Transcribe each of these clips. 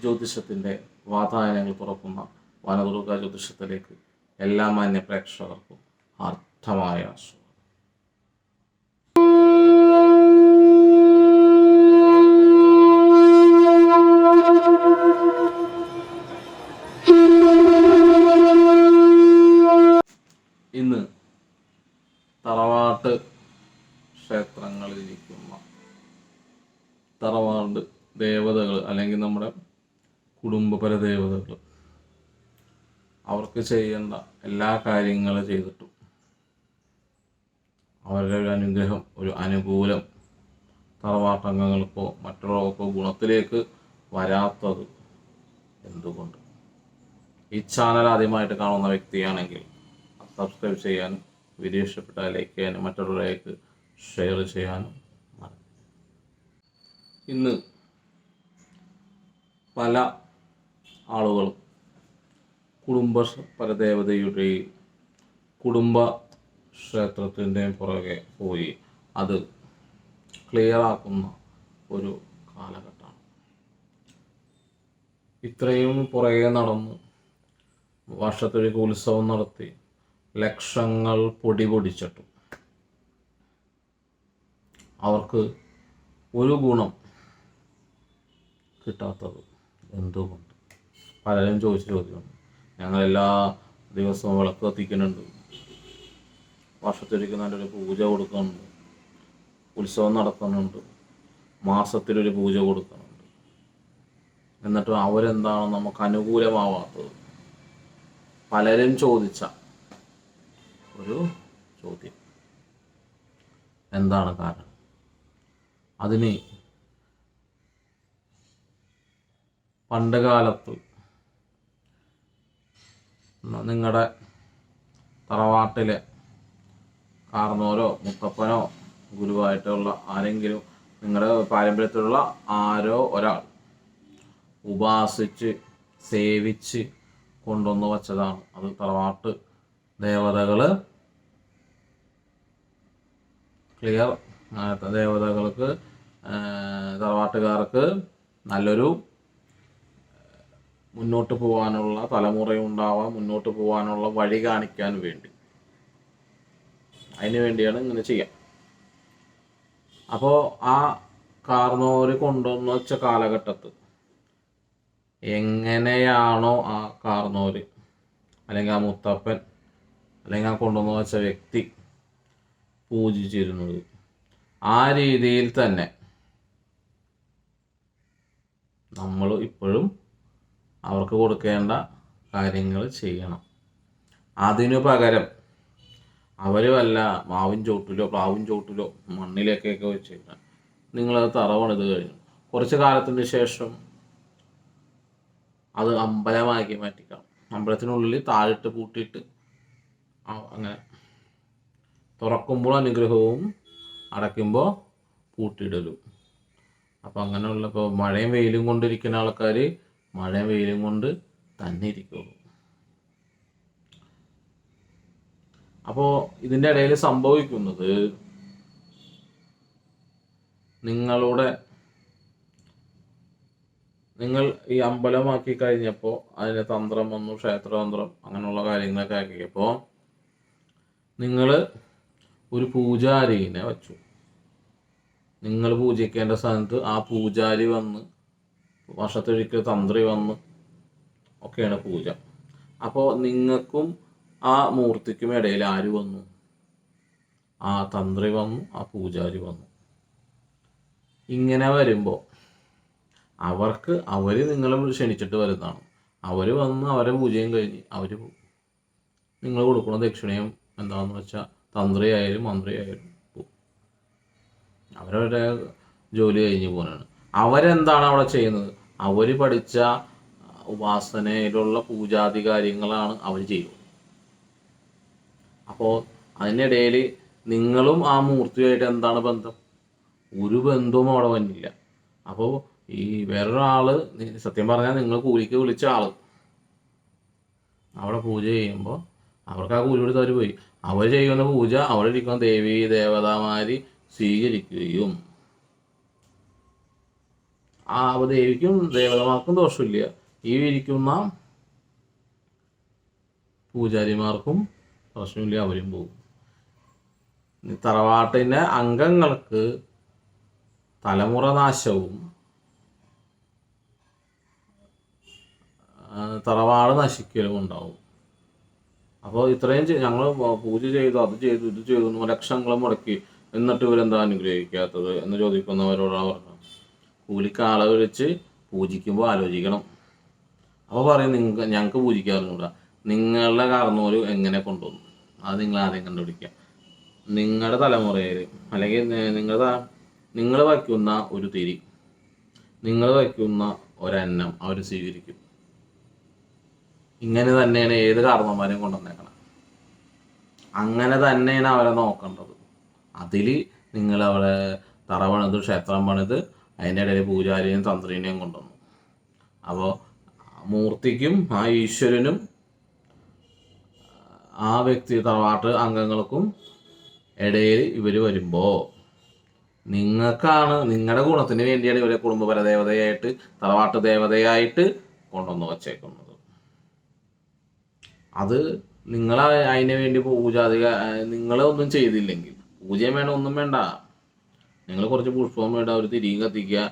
ജ്യോതിഷത്തിന്റെ വാതായനങ്ങൾ തുറക്കുന്ന വനദുർഗ ജ്യോതിഷത്തിലേക്ക് എല്ലാ മാന്യ പ്രേക്ഷകർക്കും അർത്ഥമായ കുടുംബപര ദേവതകൾ അവർക്ക് ചെയ്യേണ്ട എല്ലാ കാര്യങ്ങളും ചെയ്തിട്ടും അവരുടെ ഒരു അനുഗ്രഹം ഒരു അനുകൂലം തറവാട്ടംഗങ്ങൾക്കോ മറ്റുള്ളവർക്കോ ഗുണത്തിലേക്ക് വരാത്തത് എന്തുകൊണ്ട് ഈ ചാനൽ ആദ്യമായിട്ട് കാണുന്ന വ്യക്തിയാണെങ്കിൽ സബ്സ്ക്രൈബ് ചെയ്യാനും വീഡിയോ ഇഷ്ടപ്പെട്ടാൽ ലൈക്ക് ചെയ്യാനും മറ്റുള്ളവരിലേക്ക് ഷെയർ ചെയ്യാനും. ഇന്ന് പല ആളുകളും കുടുംബ പരദേവതയുടെയും കുടുംബ ക്ഷേത്രത്തിന്റെയും പുറകെ പോയി അത് ക്ലിയർ ആക്കുന്ന ഒരു കാലഘട്ടമാണ്. ഇത്രയും പുറകെ നടന്നു വർഷത്തൊരു ഉത്സവം നടത്തി ലക്ഷങ്ങൾ പൊടി പൊടിച്ചിട്ടും. അവർക്ക് ഒരു ഗുണം കിട്ടാത്തത് എന്തുകൊണ്ട്? പലരും ചോദിച്ച ചോദ്യമാണ്. ഞങ്ങൾ എല്ലാ ദിവസവും വിളക്ക് കത്തിക്കുന്നുണ്ട്. വർഷത്തിലേക്ക് നല്ലൊരു പൂജ കൊടുക്കുന്നുണ്ട്. ഉത്സവം നടത്തുന്നുണ്ട് മാസത്തിലൊരു പൂജ കൊടുക്കുന്നുണ്ട്. എന്നിട്ട് അവരെന്താണ് നമുക്ക് അനുകൂലമാവാത്തത്. പലരും ചോദിച്ച ഒരു ചോദ്യം. എന്താണ് കാരണം? അതിന് പണ്ട് കാലത്ത് നിങ്ങളുടെ തറവാട്ടിലെ കാർന്നോരോ മുത്തപ്പനോ ഗുരുവായിട്ടുള്ള ആരെങ്കിലും നിങ്ങളുടെ പാരമ്പര്യത്തിലുള്ള ആരോ ഒരാൾ ഉപാസിച്ച് സേവിച്ച് കൊണ്ടുവന്ന് വച്ചതാണ്. അത് തറവാട്ട് ദേവതകൾ ക്ലിയർ? ദേവതകൾക്ക് തറവാട്ടുകാർക്ക് നല്ലൊരു മുന്നോട്ട് പോകാനുള്ള തലമുറയുണ്ടാവാൻ മുന്നോട്ട് പോകാനുള്ള വഴി കാണിക്കാൻ വേണ്ടി. അതിന് വേണ്ടിയാണ് ഇങ്ങനെ ചെയ്യാം. അപ്പോൾ ആ കാർന്നോര് കൊണ്ടുവന്ന വെച്ച കാലഘട്ടത്ത് എങ്ങനെയാണോ ആ കാർന്നോര് അല്ലെങ്കിൽ ആ മുത്തപ്പൻ അല്ലെങ്കിൽ ആ കൊണ്ടുവന്ന് വെച്ച വ്യക്തി പൂജിച്ചിരുന്നത് ആ രീതിയിൽ തന്നെ നമ്മൾ ഇപ്പോഴും അവർക്ക് കൊടുക്കേണ്ട കാര്യങ്ങൾ ചെയ്യണം. അതിനു പകരം അവർ വല്ല മാവിൻ ചോട്ടിലോ പ്ലാവിൻ ചോട്ടിലോ മണ്ണിലേക്കൊക്കെ വെച്ച് കഴിഞ്ഞാൽ നിങ്ങളത് തറവണിത് കഴിഞ്ഞു. കുറച്ച് കാലത്തിന് ശേഷം അത് അമ്പലമാക്കി മാറ്റിക്കണം. അമ്പലത്തിനുള്ളിൽ താഴിട്ട് പൂട്ടിയിട്ട് അങ്ങനെ തുറക്കുമ്പോൾ അനുഗ്രഹവും അടയ്ക്കുമ്പോൾ പൂട്ടിയിടലും. അപ്പം അങ്ങനെയുള്ള ഇപ്പോൾ മഴയും വെയിലും കൊണ്ടിരിക്കുന്ന ആൾക്കാർ മഴയും വെയിലും കൊണ്ട് തന്നെ ഇരിക്കുള്ളൂ. അപ്പോ ഇതിന്റെ ഇടയിൽ സംഭവിക്കുന്നത് നിങ്ങളുടെ നിങ്ങൾ ഈ അമ്പലമാക്കി കഴിഞ്ഞപ്പോൾ അതിന് തന്ത്രം വന്നു ക്ഷേത്രതന്ത്രം അങ്ങനെയുള്ള കാര്യങ്ങളൊക്കെ ആക്കിയപ്പോൾ നിങ്ങൾ ഒരു പൂജാരിനെ വച്ചു. നിങ്ങൾ പൂജിക്കേണ്ട സ്ഥാനത്ത് ആ പൂജാരി വന്ന് വർഷത്തൊരിക്കൽ തന്ത്രി വന്ന് ഒക്കെയാണ് പൂജ. അപ്പോൾ നിങ്ങൾക്കും ആ മൂർത്തിക്കും ഇടയിൽ ആര് വന്നു? ആ തന്ത്രി വന്നു ആ പൂജാരി വന്നു. ഇങ്ങനെ വരുമ്പോൾ അവർക്ക് അവർ നിങ്ങളെ ക്ഷണിച്ചിട്ട് വരുന്നതാണ്. അവർ വന്ന് അവരെ പൂജയും കഴിഞ്ഞ് അവർ നിങ്ങൾ കൊടുക്കുന്ന ദക്ഷിണയും എന്താണെന്ന് വെച്ചാൽ തന്ത്രിയായാലും മന്ത്രി ആയാലും പോകും അവരവരുടെ ജോലി കഴിഞ്ഞ് പോകാനാണ് അവരെന്താണ് അവിടെ ചെയ്യുന്നത്? അവർ പഠിച്ച ഉപാസനയിലുള്ള പൂജാതി കാര്യങ്ങളാണ് അവർ ചെയ്യുന്നത് അപ്പോൾ അതിനിടയിൽ നിങ്ങളും ആ മൂർത്തിയായിട്ട് എന്താണ് ബന്ധം? ഒരു ബന്ധവും അവിടെ വന്നില്ല. അപ്പോൾ ഈ വേറൊരാൾ സത്യം പറഞ്ഞാൽ നിങ്ങൾ കൂലിക്ക് വിളിച്ച ആൾ അവിടെ പൂജ ചെയ്യുമ്പോൾ അവർക്ക് ആ കൂലി കൊടുത്ത് അവർ പോയി. അവർ ചെയ്യുന്ന പൂജ അവിടെ ഇരിക്കുന്ന ദേവി ദേവതാമാരി സ്വീകരിക്കുകയും ആ ദേവിക്കും ദേവതമാർക്കും ദോഷമില്ല. ഈ ഇരിക്കുന്ന പൂജാരിമാർക്കും പ്രശ്നമില്ല അവരും പോകും. തറവാട്ടിന്റെ അംഗങ്ങൾക്ക് തലമുറ നാശവും തറവാട് നശിക്കലും ഉണ്ടാവും. അപ്പോൾ ഇത്രയും ഞങ്ങൾ പൂജ ചെയ്തു അത് ചെയ്തു ഇത് ചെയ്തു ലക്ഷങ്ങൾ മുടക്കി എന്നിട്ട് ഇവരെന്താ അനുഗ്രഹിക്കാത്തത് എന്ന് ചോദിക്കുന്നവരോടാണ് പറഞ്ഞത് കൂലിക്ക് ആളെ വിളിച്ച് പൂജിക്കുമ്പോൾ ആലോചിക്കണം. അപ്പോൾ പറയും നിങ്ങൾക്ക് ഞങ്ങൾക്ക് പൂജിക്കാറുണ്ട് നിങ്ങളുടെ കാർന്നോര് എങ്ങനെ കൊണ്ടുവന്നു? അത് നിങ്ങൾ ആദ്യം കണ്ടുപിടിക്കുക. നിങ്ങളുടെ തലമുറയിൽ അല്ലെങ്കിൽ നിങ്ങളുടെ നിങ്ങൾ വയ്ക്കുന്ന ഒരു തിരി നിങ്ങൾ വയ്ക്കുന്ന ഒരന്നം അവർ സ്വീകരിക്കും. ഇങ്ങനെ തന്നെയാണ് ഏത് കാരണവന്മാരെയും കൊണ്ടുവന്നേക്കണം. അങ്ങനെ തന്നെയാണ് അവരെ നോക്കേണ്ടത്. അതിൽ നിങ്ങൾ അവിടെ തറ പണിത് ക്ഷേത്രം പണിത് അതിന്റെ ഇടയിൽ പൂജാരിയും തന്ത്രിനെയും കൊണ്ടുവന്നു. അപ്പോൾ മൂർത്തിക്കും ആ ഈശ്വരനും ആ വ്യക്തി തറവാട്ട് അംഗങ്ങൾക്കും ഇടയിൽ ഇവർ വരുമ്പോൾ നിങ്ങൾക്കാണ് നിങ്ങളുടെ ഗുണത്തിന് വേണ്ടിയാണ് ഇവരെ കുടുംബപര ദേവതയായിട്ട് തറവാട്ട് ദേവതയായിട്ട് കൊണ്ടുവന്ന് വച്ചേക്കുന്നത്. അത് നിങ്ങൾ അതിന് വേണ്ടി പൂജാധിക നിങ്ങൾ ഒന്നും ചെയ്തില്ലെങ്കിൽ പൂജയും വേണ്ട ഒന്നും വേണ്ട. നിങ്ങൾ കുറച്ച് പുഷ്പം വേണ്ട ഒരു തിരിയും കത്തിക്കുക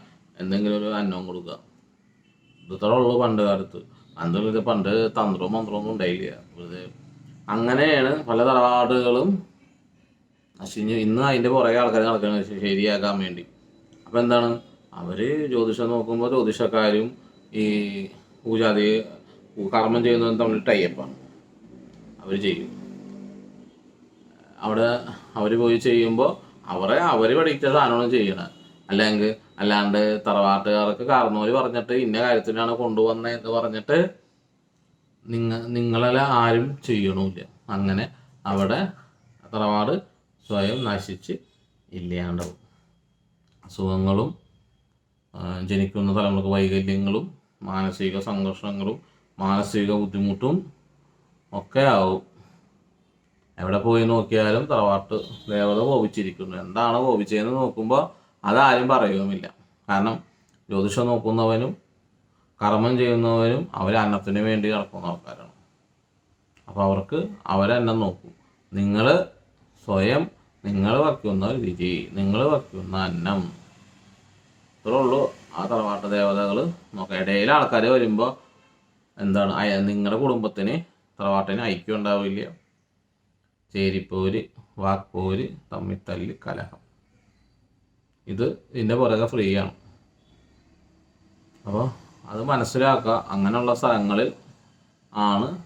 എന്തെങ്കിലും ഒരു അന്നം കൊടുക്കുക. ഇത്ര ഉള്ളൂ പണ്ട് കാലത്ത്. ഇത് പണ്ട് തന്ത്രവും മന്ത്രവും ഒന്നും ഉണ്ടായില്ല. വെറുതെ അങ്ങനെയാണ് പല തറവാടുകളും നശിഞ്ഞ് ഇന്ന് അതിന്റെ പുറകെ ആൾക്കാർ നടക്കുന്നത് ശരിയാക്കാൻ വേണ്ടി. അപ്പോൾ എന്താണ്? അവർ ജ്യോതിഷം നോക്കുമ്പോൾ ജ്യോതിഷക്കാരും ഈ പൂജാതി കർമ്മം ചെയ്യുന്നതും തമ്മിൽ ടൈപ്പാണ് അവർ ചെയ്യും. അവിടെ അവർ പോയി ചെയ്യുമ്പോൾ അവരെ അവർ പഠിച്ച സാധനമാണ് ചെയ്യണത് അല്ലെങ്കിൽ അല്ലാണ്ട് തറവാട്ടുകാർക്ക് കാരണവര് പറഞ്ഞിട്ട് ഇന്ന കാര്യത്തിനാണ് കൊണ്ടുവന്നത് എന്ന് പറഞ്ഞിട്ട് നിങ്ങ നിങ്ങളെല്ലാം ആരും ചെയ്യണമില്ല അങ്ങനെ അവിടെ തറവാട് സ്വയം നശിച്ച് ഇല്ലാണ്ടാവും. അസുഖങ്ങളും ജനിക്കുന്ന തലമുറയ്ക്ക് വൈകല്യങ്ങളും മാനസിക സംഘർഷങ്ങളും മാനസിക ബുദ്ധിമുട്ടും ഒക്കെ ആവും. എവിടെ പോയി നോക്കിയാലും തറവാട്ട് ദേവത കോപിച്ചിരിക്കുന്നു. എന്താണ് കോപിച്ചതെന്ന് നോക്കുമ്പോൾ അതാരും പറയുകയുമില്ല. കാരണം ജ്യോതിഷം നോക്കുന്നവനും കർമ്മം ചെയ്യുന്നവരും അവർ അന്നത്തിന് വേണ്ടി നടക്കുന്ന ആൾക്കാരാണ്. അപ്പോൾ അവർക്ക് അവരന്നം നോക്കും. നിങ്ങൾ സ്വയം നിങ്ങൾ വയ്ക്കുന്ന രുചി നിങ്ങൾ വയ്ക്കുന്ന അന്നം. ഇത്രേ ഉള്ളൂ ആ തറവാട്ട് ദേവതകൾ നോക്കാം ഇടയിൽ ആൾക്കാർ വരുമ്പോൾ എന്താണ് നിങ്ങളുടെ കുടുംബത്തിന് തറവാട്ടിന് ഐക്യം ഉണ്ടാവില്ല. ചേരിപ്പോര് വാക്പോര് തമ്മിത്തല്ല് കലഹം. ഇത് ഇതിന്റെ പുറകെ ഫ്രീ ആണ്. അപ്പോൾ അത് മനസ്സിലാക്കുക. അങ്ങനെയുള്ള സ്ഥലങ്ങളിൽ ആണ്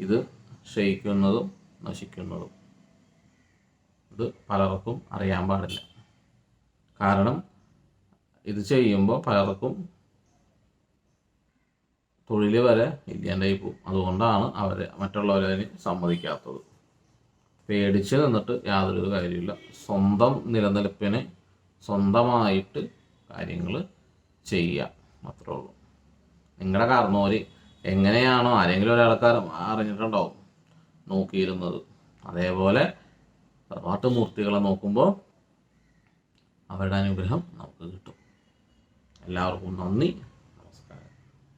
ഇത് ക്ഷയിക്കുന്നതും നശിക്കുന്നതും. ഇത് പലർക്കും അറിയാൻ പാടില്ല. കാരണം ഇത് ചെയ്യുമ്പോൾ പലർക്കും തൊഴിൽ വരെ ഇല്ലാണ്ടായി പോകും. അതുകൊണ്ടാണ് അവരെ മറ്റുള്ളവരെ സമ്മതിക്കാത്തത്. പേടിച്ച് നിന്നിട്ട് യാതൊരു കാര്യമില്ല സ്വന്തം നിലനിൽപ്പിന് സ്വന്തമായിട്ട് കാര്യങ്ങൾ ചെയ്യാം അത്രേ ഉള്ളൂ. നിങ്ങളുടെ കാരണവര് എങ്ങനെയാണോ ആരെങ്കിലും ഒരാൾക്കാർ അറിഞ്ഞിട്ടുണ്ടാവും നോക്കിയിരുന്നത്. അതേപോലെ പാട്ടുമൂർത്തികളെ നോക്കുമ്പോൾ അവരുടെ അനുഗ്രഹം നമുക്ക് കിട്ടും. എല്ലാവർക്കും നന്ദി.